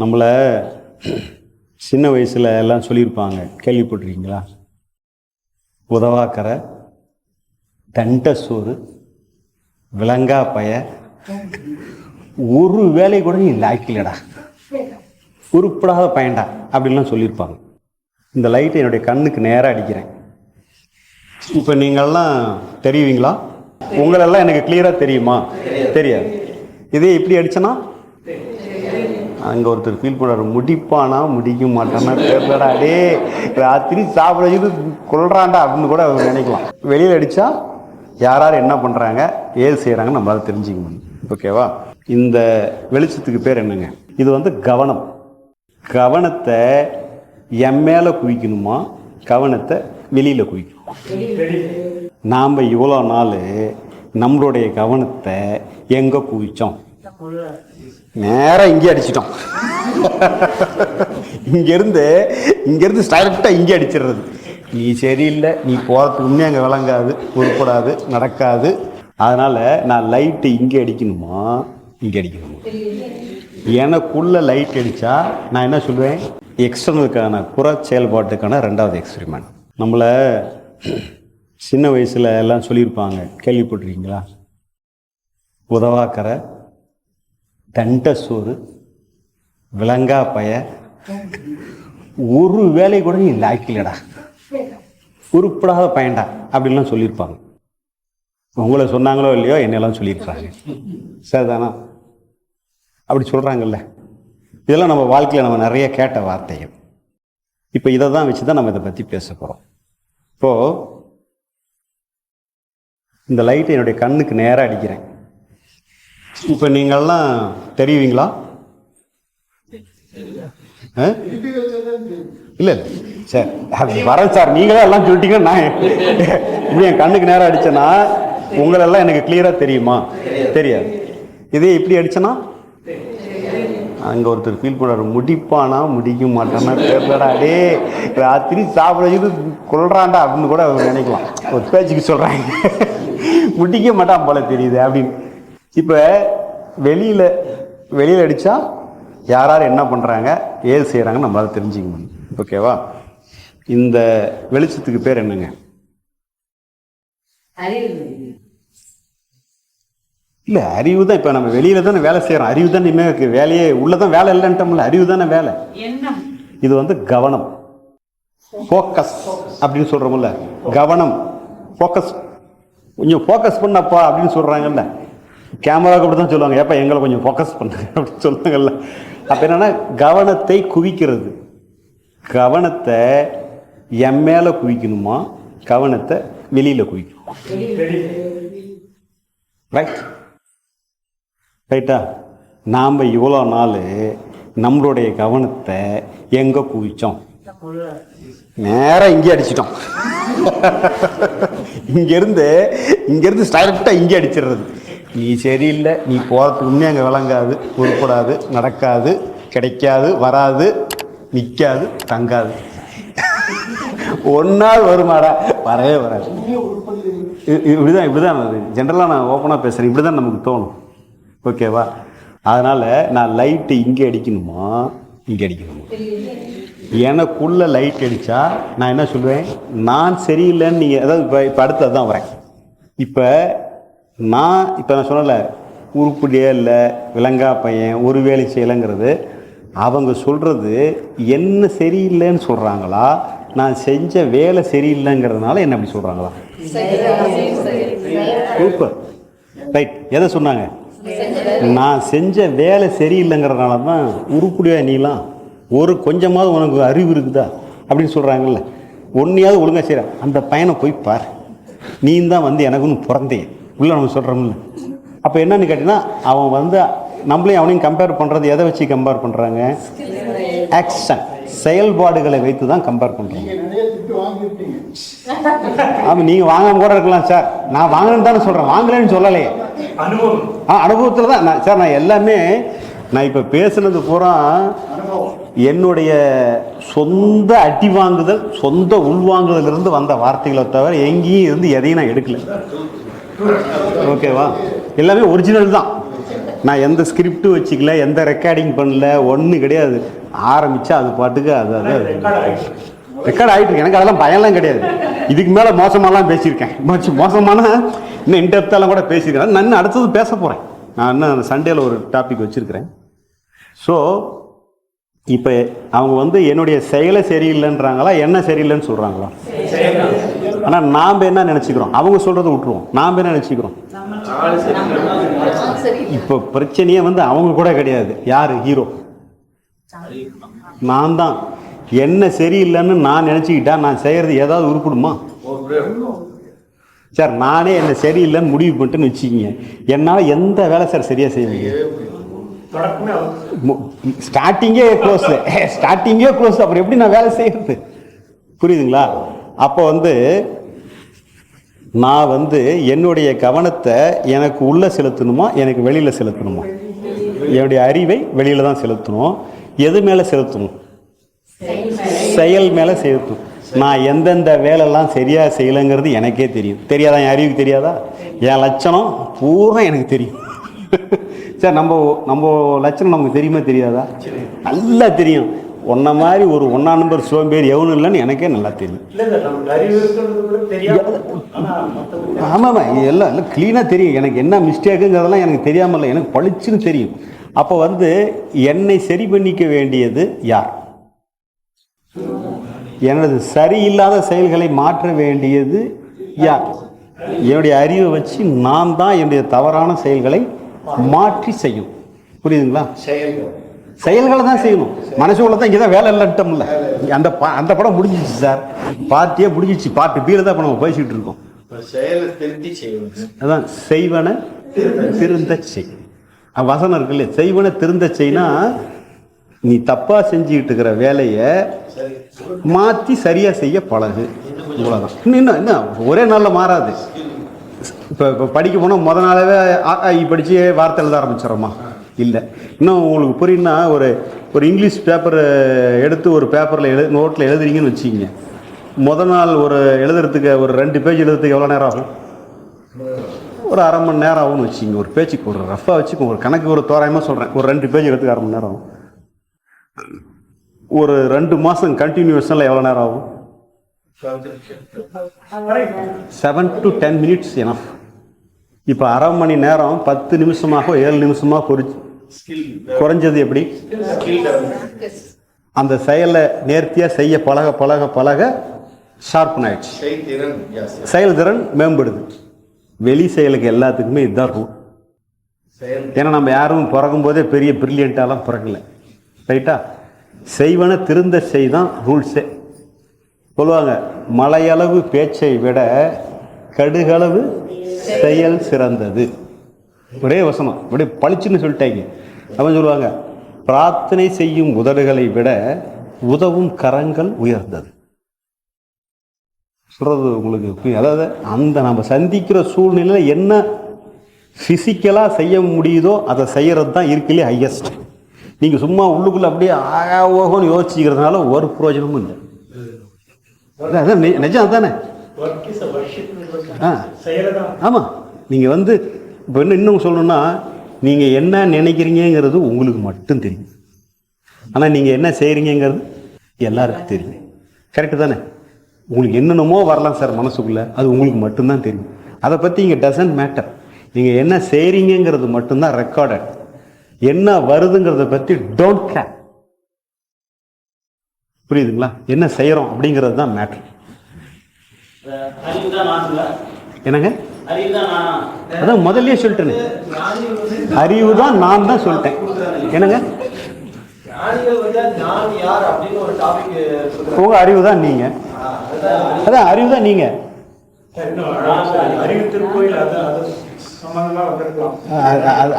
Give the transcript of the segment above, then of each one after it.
நம்மளை சின்ன வயசில் எல்லாம் சொல்லியிருப்பாங்க. கேள்விப்பட்டிருக்கீங்களா? உதவாக்கரை தண்டசோறு விலங்கா பய ஒரு வேலை கூட நீ லாய்க்கலடா. உருப்படாத பயன்டா அப்படின்லாம் சொல்லியிருப்பாங்க. இந்த லைட்டை என்னுடைய கண்ணுக்கு நேராக அடிக்கிறேன். இப்போ நீங்கள்லாம் தெரியுவீங்களா? உங்களெல்லாம் எனக்கு கிளியராக தெரியுமா? தெரியாது. இதே இப்படி அடித்தனா அங்கே ஒருத்தர் ஃபீல் பண்ணுறாரு முடிப்பானா? முடிக்க மாட்டானா? தெரியலடா டே ராத்திரி சாப்பிட இது அப்படின்னு கூட நினைக்கலாம். வெளியில் அடித்தா யார் யார் என்ன பண்ணுறாங்க ஏது செய்கிறாங்கன்னு நம்மளால் தெரிஞ்சுக்க முடியும். ஓகேவா? இந்த வெளிச்சத்துக்கு பேர் என்னங்க? இது வந்து கவனம். கவனத்தை என் மேலே குவிக்கணுமா? கவனத்தை வெளியில் குவிக்கணுமா. நாம் இவ்வளோ நாள் நம்மளுடைய கவனத்தை எங்கே குவித்தோம் நேராக இங்கே அடிச்சிட்டோம். இங்கேருந்து இங்கேருந்து ஸ்டைரக்டாக இங்கே அடிச்சிடுறது. நீ சரியில்லை நீ போகிறதுக்கு முன்னே அங்கே விளங்காது உருப்படாது நடக்காது. அதனால் நான் லைட்டு இங்கே அடிக்கணுமா? இங்கே அடிக்கணுமா? எனக்குள்ளே லைட் அடித்தா நான் என்ன சொல்லுவேன் எக்ஸ்டர்னலுக்கான புற செயல்பாட்டுக்கான ரெண்டாவது எக்ஸ்பெரிமெண்ட் நம்மளை சின்ன வயசில் எல்லாம் சொல்லியிருப்பாங்க கேள்விப்பட்டிருக்கீங்களா? உதவாக்கரை தண்டசோறு விலங்கா பய ஒரு வேலை கூட நீ லாய்க்கலடா உருப்படாத பயன்டா அப்படின்லாம் சொல்லியிருப்பாங்க. உங்களை சொன்னாங்களோ இல்லையோ என்னெல்லாம் சொல்லியிருக்காங்க சரிதானா? அப்படி சொல்கிறாங்கல்ல இதெல்லாம் நம்ம வாழ்க்கையில் நம்ம நிறைய கேட்ட வார்த்தைகள். இப்போ இதை தான் வச்சு தான் நம்ம இதை பற்றி பேச போகிறோம் இப்போது இந்த லைட்டை என்னுடைய கண்ணுக்கு நேராக அடிக்கிறேன். இப்போ நீங்கள்லாம் தெரியுவீங்களா? ஆ? இல்லை சார் சரி அது வரேன் சார். நீங்களே எல்லாம் சொல்லிட்டீங்கன்னா நான் இப்படி என் கண்ணுக்கு நேரம் அடிச்சேன்னா உங்களெல்லாம் எனக்கு கிளியராக தெரியுமா? தெரியாது. இதே இப்படி அடிச்சேன்னா? அங்கே ஒருத்தர் ஃபீல் பண்ணுறாரு முடிப்பானா? முடிக்க மாட்டானா? தெரியலடா. டே ராத்திரி சாப்பிட இது கொள்றான்டா அப்படின்னு கூட நினைக்கலாம். ஒரு பேச்சுக்கு சொல்கிறாங்க முடிக்க மாட்டான் போல தெரியுது அப்படின்னு. இப்போ வெளியில் வெளியில் அடித்தா யார் யார் என்ன பண்ணுறாங்க ஏது செய்கிறாங்கன்னு நம்மளால தெரிஞ்சுக்க முடியும். ஓகேவா இந்த வெளிச்சத்துக்கு பேர் என்னங்க? இல்லை அறிவு தான் இப்போ நம்ம வெளியில் தானே வேலை செய்கிறோம் அறிவு தான் இனிமேல் வேலையே உள்ளே தான் வேலை இல்லைன்ட்டோம்ல அறிவு தானே வேலை. இது வந்து கவனம். ஃபோக்கஸ் அப்படின்னு சொல்கிறோம்ல கவனம். ஃபோக்கஸ் கொஞ்சம் ஃபோக்கஸ் பண்ணப்பா அப்படின்னு சொல்கிறாங்கல்ல கேமராவுக்கு அப்படி தான் சொல்லுவாங்க. ஏப்பா எங்களை கொஞ்சம் ஃபோக்கஸ் பண்ணுங்க அப்படின்னு சொல்லுவாங்கல்ல. அப்போ என்னென்னா கவனத்தை குவிக்கிறது. கவனத்தை என் மேலே குவிக்கணுமா? கவனத்தை வெளியில் குவிக்கணும். ரைட் ரைட்டா நாம் இவ்வளோ நாள் நம்மளுடைய கவனத்தை எங்கே குவித்தோம் நேராக இங்கே அடிச்சிட்டோம். இங்கேருந்து இங்கேருந்து ஸ்டைரக்டாக இங்கே அடிச்சிடுறது. நீ சரியில்லை நீ போகிறதுக்கு முன்னே அங்கே விளங்காது உருப்படாது நடக்காது கிடைக்காது வராது நிற்காது தங்காது. ஒன்றாவது வருமாடா வரவே வராது. இப்படி தான் இப்படிதான் இப்படிதான் அது. ஜென்ரலாக நான் ஓப்பனாக பேசுகிறேன் இப்படி தான் நமக்கு தோணும். ஓகேவா அதனால் நான் லைட்டு இங்கே அடிக்கணுமா? இங்கே அடிக்கணுமா? எனக்குள்ள லைட் அடித்தா நான் என்ன சொல்லுவேன் நான் சரியில்லைன்னு நீங்கள் அதாவது இப்போ இப்போ அடுத்தது தான் வரேன். இப்போ நான் இப்போ நான் சொன்னல உருப்படியே இல்லை விலங்கா பையன் ஒரு வேலை செய்யலைங்கிறது. அவங்க சொல்கிறது என்ன சரியில்லைன்னு சொல்கிறாங்களா நான் செஞ்ச வேலை சரியில்லைங்கிறதுனால என்ன அப்படி சொல்கிறாங்களா சூப்பர் ரைட் எதை சொன்னாங்க? நான் செஞ்ச வேலை சரியில்லைங்கிறதுனால தான் உருப்படியா நீலாம் ஒரு கொஞ்சமாவது உனக்கு அறிவு இருக்குதா? அப்படின்னு சொல்கிறாங்கல்ல ஒன்றையாவது ஒழுங்காக செய்கிறேன் அந்த பையனை போய் பார். நீ தான் வந்து எனக்குன்னு பிறந்தேன். உள்ள நம்ம சொல்கிறோம்ல அப்போ என்னன்னு கேட்டிங்கன்னா அவன் வந்து நம்மளையும் அவனையும் கம்பேர் பண்ணுறது எதை வச்சு கம்பேர் பண்ணுறாங்க ஆக்ஷன் செயல்பாடுகளை வைத்து தான் கம்பேர் பண்ணுறாங்க ஆமாம் நீங்கள் வாங்காம கூட இருக்கலாம் சார். நான் வாங்கினேன்னு தானே சொல்கிறேன் வாங்கலைன்னு சொல்லலையே. அனுபவம். ஆ அனுபவத்தில் தான் நான் சார் நான் எல்லாமே நான் இப்போ பேசுனது பூரா என்னுடைய சொந்த அடி வாங்குதல் சொந்த உள்வாங்குதல் இருந்து வந்த வார்த்தைகளை தவிர எங்கேயும் இருந்து எதையும் நான் எடுக்கல. ஓகேவா? எல்லாமே ஒரிஜினல் தான். நான் எந்த ஸ்கிரிப்டும் வச்சுக்கல எந்த ரெக்கார்டிங் பண்ணல ஒன்றும் கிடையாது. ஆரம்பிச்சா அது பாட்டுக்கு அது அது ரெக்கார்ட் ஆகிட்டு இருக்கு. எனக்கு அதெல்லாம் பயம்லாம் கிடையாது. இதுக்கு மேலே மோசமாலாம் பேசியிருக்கேன். மோச- மோசமான இன்னும் இன்டெப்த்தாலாம் கூட பேசியிருக்கேன். நான் அடுத்தது பேச போகிறேன் நான் இன்னும் சண்டேல ஒரு டாபிக் வச்சுருக்கிறேன். ஸோ இப்போ அவங்க வந்து என்னுடைய செயலை சரியில்லைன்றாங்களா என்ன சரியில்லைன்னு சொல்கிறாங்களா ஆனால் நாம் என்ன நினச்சிக்கிறோம்? அவங்க சொல்கிறத விட்டுருவோம். நாம் என்ன நினச்சிக்கிறோம்? இப்போ பிரச்சனையே வந்து அவங்க கூட கிடையாது. யார்? ஹீரோ. நான் தான். என்ன சரியில்லைன்னு நான் நினச்சிக்கிட்டா நான் செய்கிறது ஏதாவது உருப்பிடுமா? சார் நானே என்ன சரியில்லைன்னு முடிவு பண்ணிட்டுன்னு வச்சுக்கிங்க. என்னால் எந்த வேலை சார் சரியாக செய்ய முடியும்? ஸ்டார்டிங்கே க்ளோஸ் ஸ்டார்டிங்கே க்ளோஸ் அப்புறம் எப்படி நான் வேலை செய்யறது? புரியுதுங்களா? அப்போ வந்து நான் வந்து என்னுடைய கவனத்தை எனக்கு உள்ளே செலுத்தணுமா? எனக்கு வெளியில் செலுத்தணுமா? என்னுடைய அறிவை வெளியில் தான் செலுத்தணும். எது மேலே செலுத்தணும்? செயல் மேலே செலுத்தணும். நான் எந்தெந்த வேலைலாம் சரியாக செய்யலைங்கிறது எனக்கே தெரியும். தெரியாதா? என் அறிவுக்கு தெரியாதா? என் லட்சணம் பூரா எனக்கு தெரியும். சார் நம்ம நம்ம லட்சணம் நமக்கு தெரியுமா தெரியாதா? நல்லா தெரியும். உன்ன மாதிரி ஒரு ஒன்றா நம்பர் சோம்பேறி எவனும் இல்லைன்னு எனக்கே நல்லா தெரியும். இல்ல இல்ல நமக்கு அறிவு இருக்கிறது கூட தெரியாது ஆனா மத்தவங்க ஆமாம் இது எல்லாம் எல்லாம் க்ளீனாக தெரியும். எனக்கு என்ன மிஸ்டேக்குங்கிறதெல்லாம் எனக்கு தெரியாமல் இல்லை. எனக்கு பளிச்சுன்னு தெரியும். அப்போ வந்து என்னை சரி பண்ணிக்க வேண்டியது யார்? எனது சரியில்லாத செயல்களை மாற்ற வேண்டியது யார்? என்னுடைய அறிவை வச்சு நான் தான் என்னுடைய தவறான செயல்களை மாற்றி செய்யும். புரியுதுங்களா? செயல்கள். செயல்களை தான் செய்யணும். மனசுக்குள்ள தான் இங்கே தான் வேலை இல்லட்டோம்ல. அந்த பா- அந்த படம் முடிஞ்சிச்சு சார். பார்ட்டியே முடிஞ்சிச்சு பார்ட்டு பீல தான் இப்போ நம்ம பேசிக்கிட்டு இருக்கோம். அதான் செய்வன திருந்த செய். வசனம் இருக்கு இல்லையா? செய்வன திருந்த செய்னா நீ தப்பா செஞ்சுக்கிட்டு இருக்கிற வேலையை மாற்றி சரியா செய்ய பழகு. இவ்வளோதான் இன்னும் இன்னும் இன்னும் ஒரே நாளில் மாறாது. இப்போ இப்போ படிக்க போனால் முத நாளாவே ஆ படித்து வார்த்தை எழுத ஆரம்பிச்சிடறோமா? இல்லை. இன்னும் உங்களுக்கு புரியுன்னா ஒரு ஒரு இங்கிலீஷ் பேப்பர் எடுத்து ஒரு பேப்பரில் எழு நோட்டில் எழுதுறீங்கன்னு வச்சுக்கிங்க. முத நாள் ஒரு எழுதுறதுக்கு ஒரு ரெண்டு பேஜ் எழுதுறதுக்கு எவ்வளோ நேரம் ஆகும்? ஒரு அரை மணி நேரம் ஆகும்னு வச்சுக்கிங்க. ஒரு பேச்சுக்கு ஒரு ரஃபாக வச்சுக்கோங்க. ஒரு கணக்கு ஒரு தோராயமாக சொல்கிறேன் ஒரு ரெண்டு பேஜ் எடுத்துக்க அரை மணி நேரம் ஆகும். ஒரு ரெண்டு மாதம் கண்டினியூஷனில் எவ்வளோ நேரம் ஆகும்? Seven to ten minutes enough இப்போ அரை மணி நேரம் பத்து நிமிஷமாக ஏழு நிமிஷமாக குறிச்சு குறைஞ்சது எப்படி? ஸ்கில் அந்த செயலை நேர்த்தியாக செய்ய பழக பழக பழக ஷார்ப்பன் ஆயிடுச்சு. செயல்திறன் மேம்படுது. வெளி செயலுக்கு எல்லாத்துக்குமே இதுதான் செயல் ஏன்னா நம்ம யாரும் பிறக்கும் போதே பெரிய பிரில்லியண்ட்டாலாம் பிறக்கல. ரைட்டா செய்வன திருந்த செய் தான் ரூல்ஸே சொல்லுவாங்க மலையளவு பேச்சை விட கடுகளவு செயல் சிறந்தது. ஒரே வசனம் அப்படியே பளிச்சுன்னு சொல்லிட்டாங்க. அவன் சொல்லுவாங்க? பிரார்த்தனை செய்யும் உதடுகளை விட உதவும் கரங்கள் உயர்ந்தது. சொல்றது உங்களுக்கு. அதாவது அந்த நம்ம சந்திக்கிற சூழ்நிலையில் என்ன ஃபிசிக்கலாக செய்ய முடியுதோ அதை செய்கிறது தான் இருக்கலே ஹையஸ்ட் நீங்கள் சும்மா உள்ளுக்குள்ளே அப்படியே ஆகா ஓகோன்னு யோசிச்சுக்கிறதுனால ஒரு பிரயோஜனமும் இல்லை. அதான் நிஜம் அதானே? ஆ. ஆமாம் நீங்கள் வந்து இப்போ என்ன இன்னும் சொல்லணும்னா நீங்கள் என்ன நினைக்கிறீங்கங்கிறது உங்களுக்கு மட்டும் தெரியும். ஆனால் நீங்கள் என்ன செய்கிறீங்கங்கிறது எல்லாருக்கும் தெரியும். கரெக்டு தானே? உங்களுக்கு என்னென்னமோ வரலாம் சார் மனசுக்குள்ளே அது உங்களுக்கு மட்டும்தான் தெரியும். அதை பற்றி இங்கே டசன்ட் மேட்டர் நீங்கள் என்ன செய்கிறீங்கங்கிறது மட்டும்தான் ரெக்கார்டட் என்ன வருதுங்கிறத பற்றி டோன்ட் கேர் புரியுதுங்களா? என்ன செய்கிறோம் அப்படிங்கிறது தான் மேட்ரு என்னங்க? அதான் முதல்லயே சொல்லிட்டேனே. அறிவு தான் நான் தான் சொல்லிட்டேன். என்னங்க? ஞானிகள் வந்து நான் யார் அப்படின்னு ஒரு டாபிக் உங்க அறிவு தான் நீங்க. அதான் அறிவு தான் நீங்க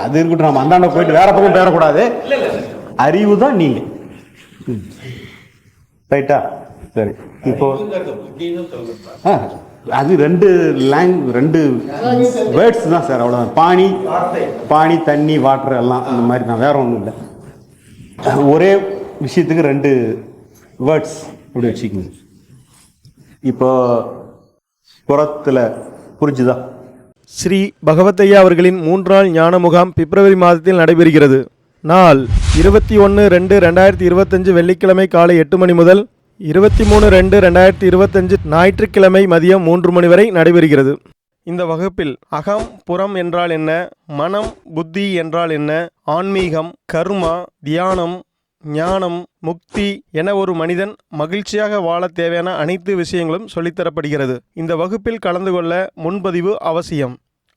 அது இருக்கட்டும். நம்ம அந்தாண்ட போயிட்டு வேற பக்கம் பேரக்கூடாது. அறிவு தான் நீங்க. ரைட்டா? சரி. இப்போ ஆ, அது ரெண்டு லேங் ரெண்டு வேர்ட்ஸ் தான் சார் அவ்வளோதான் பாணி பாணி தண்ணி வாட்டர் எல்லாம் அந்த மாதிரி தான். வேற ஒன்றும் இல்லை. ஒரே விஷயத்துக்கு ரெண்டு வேர்ட்ஸ் அப்படி வச்சுக்கோங்க. இப்போ புறத்தில் புரிஞ்சுதா? ஸ்ரீ பகவத்தையா அவர்களின் மூன்றாள் ஞான முகாம் பிப்ரவரி மாதத்தில் நடைபெறுகிறது. நாள் இருபத்தி ஒன்று ரெண்டு ரெண்டாயிரத்தி இருபத்தஞ்சு வெள்ளிக்கிழமை காலை எட்டு மணி முதல் இருபத்தி மூணு ரெண்டு ரெண்டாயிரத்தி இருபத்தஞ்சு ஞாயிற்றுக்கிழமை மதியம் மூன்று மணி வரை நடைபெறுகிறது. இந்த வகுப்பில் அகம் புறம் என்றால் என்ன மனம் புத்தி என்றால் என்ன ஆன்மீகம் கர்மா தியானம் ஞானம் முக்தி என ஒரு மனிதன் மகிழ்ச்சியாக வாழ தேவையான அனைத்து விஷயங்களும் சொல்லித்தரப்படுகிறது இந்த வகுப்பில் கலந்து கொள்ள முன்பதிவு அவசியம்.